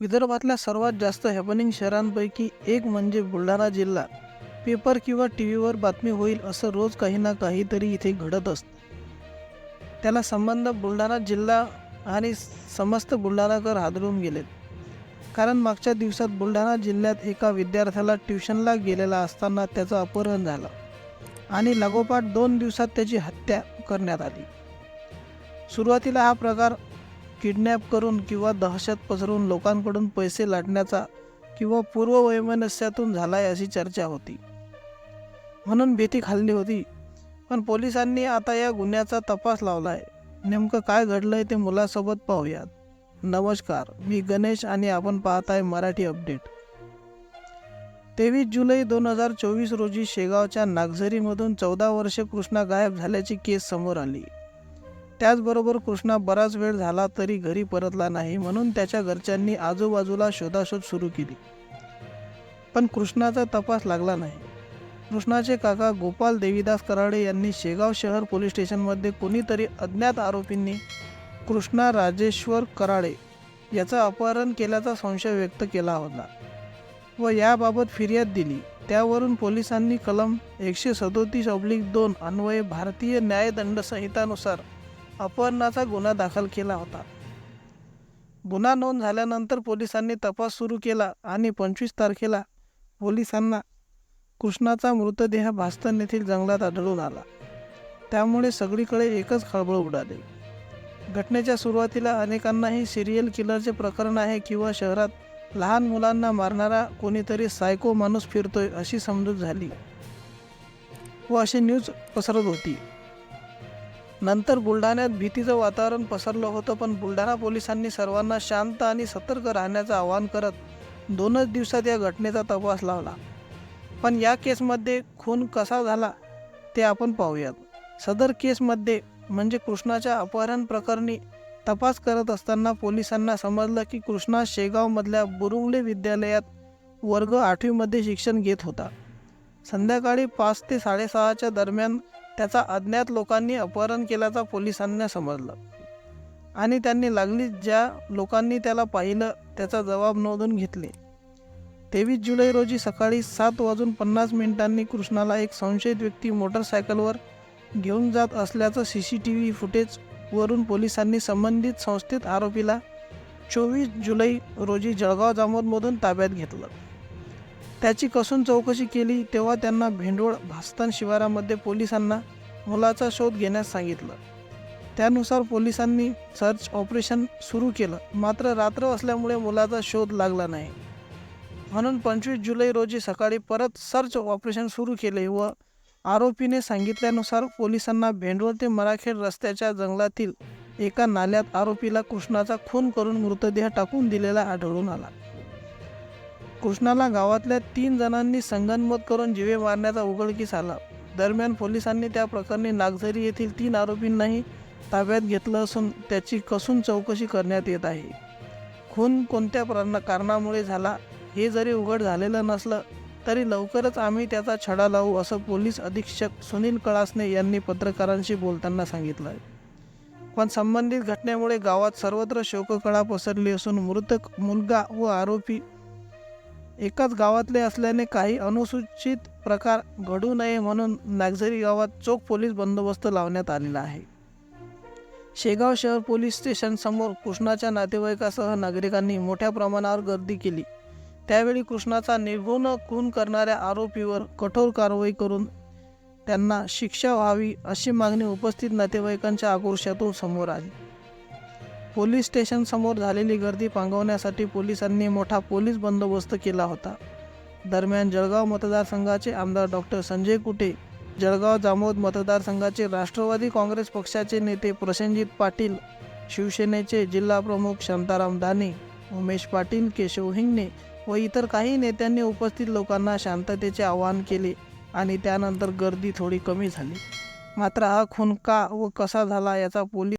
विदर्भातल्या सर्वात जास्त हॅपनिंग शहरांपैकी एक म्हणजे बुलढाणा जिल्हा. पेपर किंवा टी व्हीवर बातमी होईल असं रोज काही ना काहीतरी इथे घडत असतं. त्याला संबंध बुलढाणा जिल्हा आणि समस्त बुलढाणाकर हादरून गेलेत. कारण मागच्या दिवसात बुलढाणा जिल्ह्यात एका विद्यार्थ्याला ट्युशनला गेलेला असताना त्याचं अपहरण झालं आणि लागोपाठ दोन दिवसात त्याची हत्या करण्यात आली. सुरुवातीला हा प्रकार किडनॅप करून किंवा दहशत पसरवून लोकांकडून पैसे लाटण्याचा किंवा पूर्ववैमनस्यातून आहे अशी चर्चा होती. म्हणून भीती खाल्ली होती. पण पोलिसांनी आता या गुन्ह्याचा तपास लावला आहे नेमकं काय घडलं आहे ते मुलासोबत पाहूयात. नमस्कार मी गणेश आणि आपण पाहत आहे मराठी अपडेट. तेवीस जुलै दोन हजार चोवीस रोजी शेगावच्या नागझरीमधून चौदा वर्षे कृष्णा गायब झाल्याची केस समोर आली. त्याचबरोबर कृष्णा बराच वेळ झाला तरी घरी परतला नाही म्हणून त्याच्या घरच्यांनी आजूबाजूला शोधाशोध सुरू केली. पण कृष्णाचा तपास लागला नाही. कृष्णाचे काका गोपाल देवीदास कराडे यांनी शेगाव शहर पोलीस स्टेशनमध्ये कोणीतरी अज्ञात आरोपींनी कृष्णा राजेश्वर कराडे याचं अपहरण केल्याचा संशय व्यक्त केला होता व याबाबत फिर्याद दिली. त्यावरून पोलिसांनी कलम एकशे सदोतीस ऑब्लिक दोन अन्वये भारतीय न्यायदंड संहितानुसार अपहरणाचा गुन्हा दाखल केला होता. गुन्हा नोंद झाल्यानंतर पोलिसांनी तपास सुरू केला आणि पंचवीस तारखेला पोलिसांना कृष्णाचा मृतदेह भास्तन येथील जंगलात आढळून आला. त्यामुळे सगळीकडे एकच खळबळ उडाली. घटनेच्या सुरुवातीला अनेकांनाही सिरियल किलरचे प्रकरण आहे किंवा शहरात लहान मुलांना मारणारा कोणीतरी सायको माणूस फिरतोय अशी समजूत झाली व अशी न्यूज पसरत होती. नंतर बुलढाण्यात भीतीचं वातावरण पसरलं होतं पण बुलढाणा पोलिसांनी सर्वांना शांत आणि सतर्क राहण्याचं आवाहन करत दोनच दिवसात या घटनेचा तपास लावला. पण या केसमध्ये खून कसा झाला ते आपण पाहूयात. सदर केसमध्ये म्हणजे कृष्णाच्या अपहरण प्रकरणी तपास करत असताना पोलिसांना समजलं की कृष्णा शेगावमधल्या बुरुंगले विद्यालयात वर्ग आठवीमध्ये शिक्षण घेत होता. संध्याकाळी पाच ते साडेसहाच्या दरम्यान त्याचा अज्ञात लोकांनी अपहरण केल्याचा पोलिसांना समजलं. आणि त्यांनी लागलीच ज्या लोकांनी त्याला पाहिलं त्याचा जबाब नोंदून घेतले. तेवीस जुलै रोजी सकाळी सात वाजून पन्नास मिनिटांनी कृष्णाला एक संशयित व्यक्ती मोटरसायकलवर घेऊन जात असल्याचं सी सी टी व्ही फुटेजवरून पोलिसांनी संबंधित संस्थेत आरोपीला चोवीस जुलै रोजी जळगाव जामोदमधून ताब्यात घेतलं. त्याची कसून चौकशी केली तेव्हा त्यांना भेंडोळ भास्तान शिवारामध्ये पोलिसांना मुलाचा शोध घेण्यास सांगितलं. त्यानुसार पोलिसांनी सर्च ऑपरेशन सुरू केलं. मात्र रात्र असल्यामुळे मुलाचा शोध लागला नाही. म्हणून पंचवीस जुलै रोजी सकाळी परत सर्च ऑपरेशन सुरू केले व आरोपीने सांगितल्यानुसार पोलिसांना भेंडोळ ते मराखेड रस्त्याच्या जंगलातील एका नाल्यात आरोपीला कृष्णाचा खून करून मृतदेह टाकून दिलेला आढळून आला. कृष्णाला गावातल्या तीन जणांनी संगनमत करून जीवे मारण्याचा उघडकीस आला. दरम्यान पोलिसांनी त्या प्रकरणी नागझरी येथील तीन आरोपींनाही ताब्यात घेतलं असून त्याची कसून चौकशी करण्यात येत आहे. खून कोणत्या प्रण- कारणामुळे झाला हे जरी उघड झालेलं नसलं तरी लवकरच आम्ही त्याचा छडा लावू असं पोलीस अधीक्षक सुनील कळासने यांनी पत्रकारांशी बोलताना सांगितलं. आहे पण संबंधित घटनेमुळे गावात सर्वत्र शोककळा पसरली असून मृतक मुलगा व आरोपी एकाच गावातले असल्याने काही अनुसूचित प्रकार घडू नये म्हणून नागझरी गावात चोख पोलीस बंदोबस्त लावण्यात आलेला आहे. शेगाव शहर पोलीस स्टेशन समोर कृष्णाच्या नातेवाईकासह नागरिकांनी मोठ्या प्रमाणावर गर्दी केली. त्यावेळी कृष्णाचा निर्गुण खून करणाऱ्या आरोपीवर कठोर कारवाई करून त्यांना शिक्षा व्हावी अशी मागणी उपस्थित नातेवाईकांच्या आक्रोशातून समोर आली. पोलीस स्टेशनसमोर झालेली गर्दी पांगवण्यासाठी पोलिसांनी मोठा पोलीस बंदोबस्त केला होता. दरम्यान जळगाव मतदारसंघाचे आमदार डॉक्टर संजय कुटे जळगाव जामोद मतदारसंघाचे राष्ट्रवादी काँग्रेस पक्षाचे नेते प्रसेनजित पाटील शिवसेनेचे जिल्हाप्रमुख शांताराम दाने उमेश पाटील केशव हिंगणे व इतर काही नेत्यांनी उपस्थित लोकांना शांततेचे आवाहन केले आणि त्यानंतर गर्दी थोडी कमी झाली. मात्र हा खून का व कसा झाला याचा पोलीस